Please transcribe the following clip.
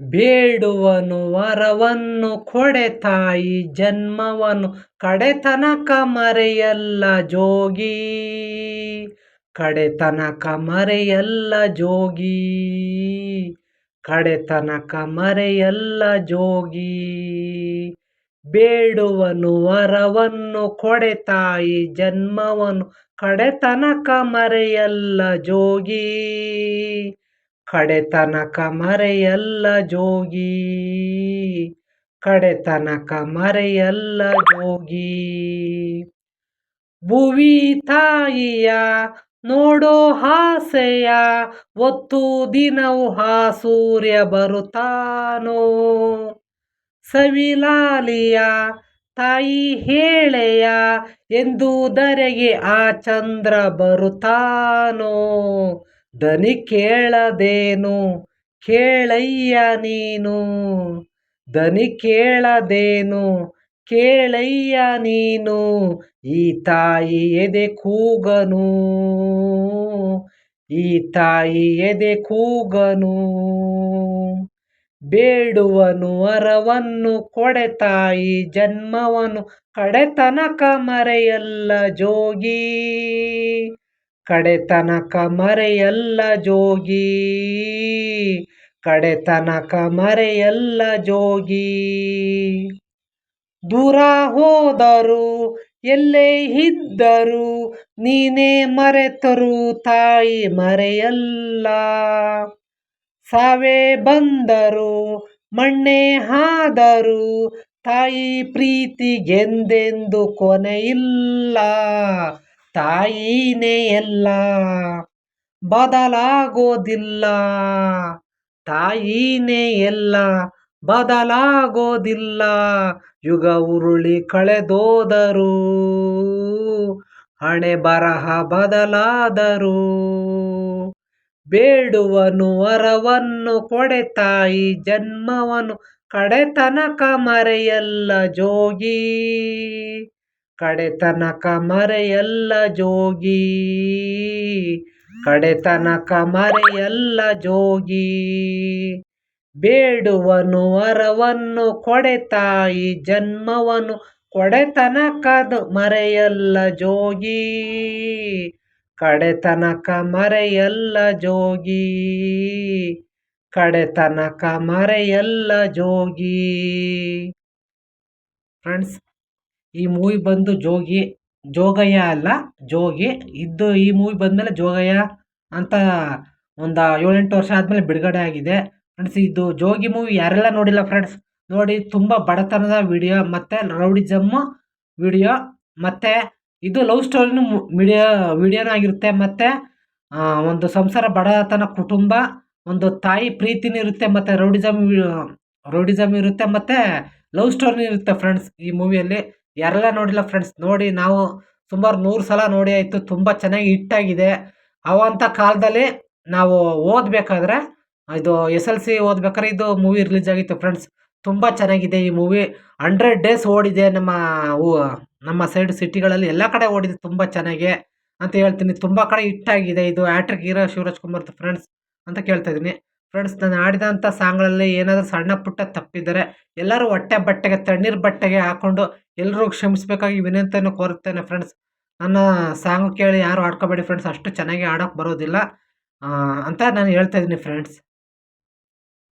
ಬೇಡುವನು ವರವನ್ನು ಕೊಡೆ ತಾಯಿ ಜನ್ಮವನು ಕಡೆತನಕ ಮರೆಯಲ್ಲ ಜೋಗಿ. ಕಡೆತನಕ ಮರೆಯಲ್ಲ ಜೋಗಿ. ಕಡೆತನಕ ಮರೆಯಲ್ಲ ಜೋಗಿ. ಬೇಡುವನು ವರವನ್ನು ಕೊಡೆ ತಾಯಿ ಜನ್ಮವನು ಕಡೆತನಕ ಮರೆಯಲ್ಲ ಜೋಗಿ. ಕಡೆತನಕ ಮರೆಯಲ್ಲ ಜೋಗಿ. ಕಡೆತನಕ ಮರೆಯಲ್ಲ ಜೋಗಿ. ಭುವಿ ತಾಯಿಯ ನೋಡೋ ಹಾಸೆಯ ಒತ್ತು ದಿನವು ಹಾ ಸೂರ್ಯ ಬರುತ್ತಾನೋ. ಸವಿಲಾಲಿಯ ತಾಯಿ ಹೇಳೆಯ ಎಂದು ದರೆಗೆ ಆ ಚಂದ್ರ ಬರುತ್ತಾನೋ. ದನಿ ಕೇಳದೇನು? ಕೇಳಯ್ಯ ನೀನು. ದನಿ ಕೇಳದೇನು? ಕೇಳಯ್ಯ ನೀನು. ಈ ತಾಯಿ ಎದೆ ಕೂಗನು. ಈ ತಾಯಿ ಎದೆ ಕೂಗನು. ಬೇಡುವನು ವರವನ್ನು ಕೊಡೆ ತಾಯಿ ಜನ್ಮವನು ಕಡೆತನಕ ಮರೆಯಲ್ಲ ಜೋಗಿ. ಕಡೆತನಕ ಮರೆಯಲ್ಲ ಜೋಗಿ. ಕಡೆತನಕ ಮರೆಯಲ್ಲ ಜೋಗಿ. ದೂರ ಹೋದರು, ಎಲ್ಲೇ ಇದ್ದರು, ನೀನೇ ಮರೆತರು ತಾಯಿ ಮರೆಯಲ್ಲ. ಸಾವೇ ಬಂದರು, ಮಣ್ಣೆ ಹಾದರು, ತಾಯಿ ಪ್ರೀತಿಗೆಂದೆಂದು ಕೊನೆಯಿಲ್ಲ. ತಾಯಿನೇ ಎಲ್ಲ ಬದಲಾಗೋದಿಲ್ಲ. ತಾಯಿನೇ ಎಲ್ಲ ಬದಲಾಗೋದಿಲ್ಲ. ಯುಗ ಉರುಳಿ ಕಳೆದೋದರು, ಹಣೆ ಬರಹ ಬದಲಾದರು, ಬೇಡುವನು ವರವನ್ನು ಕೊಡೆ ತಾಯಿ ಜನ್ಮವನು ಕಡೆತನಕ ಮರೆಯಲ್ಲ ಜೋಗಿ. ಕಡೆತನಕ ಮರೆಯಲ್ಲ ಜೋಗಿ. ಕಡೆತನಕ ಮರೆಯಲ್ಲ ಜೋಗಿ. ಬೇಡುವನು ವರವನ್ನು ಕೊಡೆತಾಯಿ ಜನ್ಮವನು ಕೊಡೆತನಕದು ಮರೆಯಲ್ಲ ಜೋಗಿ. ಕಡೆತನಕ ಮರೆಯಲ್ಲ ಜೋಗಿ. ಕಡೆತನಕ ಮರೆಯಲ್ಲ ಜೋಗಿ. ಫ್ರೆಂಡ್ಸ್ ಈ ಮೂವಿ ಬಂದು ಜೋಗಿ, ಜೋಗಯ್ಯ ಅಲ್ಲ, ಜೋಗಿ. ಇದ್ದು ಈ ಮೂವಿ ಬಂದಮೇಲೆ ಜೋಗಯ್ಯ ಅಂತ ಒಂದು ಏಳೆಂಟು ವರ್ಷ ಆದಮೇಲೆ ಬಿಡುಗಡೆ ಆಗಿದೆ. ಫ್ರೆಂಡ್ಸ್ ಇದು ಜೋಗಿ ಮೂವಿ ಯಾರೆಲ್ಲ ನೋಡಿಲ್ಲ ಫ್ರೆಂಡ್ಸ್ ನೋಡಿ ತುಂಬ ಬಡತನದ ವಿಡಿಯೋ ಮತ್ತು ರೌಡಿಸಮ್ಮು ವಿಡಿಯೋ ಮತ್ತು ಇದು ಲವ್ ಸ್ಟೋರಿನೂ ವಿಡಿಯೋ ವಿಡಿಯೋನೂ ಆಗಿರುತ್ತೆ ಮತ್ತು ಒಂದು ಸಂಸಾರ ಬಡತನ ಕುಟುಂಬ, ಒಂದು ತಾಯಿ ಪ್ರೀತಿನೂ ಇರುತ್ತೆ, ಮತ್ತು ರೌಡಿಸಮ್ ರೌಡಿಸಮ್ ಇರುತ್ತೆ, ಮತ್ತು ಲವ್ ಸ್ಟೋರಿನೂ ಇರುತ್ತೆ ಫ್ರೆಂಡ್ಸ್ ಈ ಮೂವಿಯಲ್ಲಿ. ಯಾರೆಲ್ಲ ನೋಡಿಲ್ಲ ಫ್ರೆಂಡ್ಸ್ ನೋಡಿ ನಾವು ಸುಮಾರು ನೂರು ಸಲ ನೋಡಿ ಆಯಿತು, ತುಂಬ ಚೆನ್ನಾಗಿ ಹಿಟ್ಟಾಗಿದೆ ಅವಂಥ ಕಾಲದಲ್ಲಿ ನಾವು ಓದಬೇಕಾದ್ರೆ, ಇದು ಎಸ್ ಎಲ್ ಸಿ ಓದ್ಬೇಕಾದ್ರೆ ಇದು ಮೂವಿ ರಿಲೀಸ್ ಆಗಿತ್ತು ಫ್ರೆಂಡ್ಸ್ ತುಂಬ ಚೆನ್ನಾಗಿದೆ ಈ ಮೂವಿ ಹಂಡ್ರೆಡ್ ಡೇಸ್ ಓಡಿದೆ ನಮ್ಮ ನಮ್ಮ ಸೈಡ್ ಸಿಟಿಗಳಲ್ಲಿ ಎಲ್ಲ ಕಡೆ ಓಡಿದೆ ತುಂಬ ಚೆನ್ನಾಗಿ ಅಂತ ಹೇಳ್ತೀನಿ. ತುಂಬ ಕಡೆ ಹಿಟ್ಟಾಗಿದೆ ಇದು ಆ್ಯಟ್ರಿಕ್ ಹೀರೋ ಶಿವರಾಜ್ ಕುಮಾರ್ದು ಫ್ರೆಂಡ್ಸ್ ಅಂತ ಕೇಳ್ತಾ ಇದ್ದೀನಿ. ಫ್ರೆಂಡ್ಸ್ ನಾನು ಆಡಿದಂಥ ಸಾಂಗ್ಗಳಲ್ಲಿ ಏನಾದರೂ ಸಣ್ಣ ಪುಟ್ಟ ತಪ್ಪಿದ್ದರೆ ಎಲ್ಲರೂ ಹೊಟ್ಟೆ ಬಟ್ಟೆಗೆ, ತಣ್ಣೀರು ಬಟ್ಟೆಗೆ ಹಾಕ್ಕೊಂಡು ಎಲ್ಲರೂ ಕ್ಷಮಿಸಬೇಕಾಗಿ ವಿನಂತಿಯನ್ನು ಕೋರುತ್ತೇನೆ ಫ್ರೆಂಡ್ಸ್ ನನ್ನ ಸಾಂಗ್ ಕೇಳಿ ಯಾರು ಆಡ್ಕೋಬೇಡಿ ಫ್ರೆಂಡ್ಸ್ ಅಷ್ಟು ಚೆನ್ನಾಗಿ ಆಡೋಕೆ ಬರೋದಿಲ್ಲ. ಅಂತ ನಾನು ಹೇಳ್ತಾ ಇದ್ದೀನಿ ಫ್ರೆಂಡ್ಸ್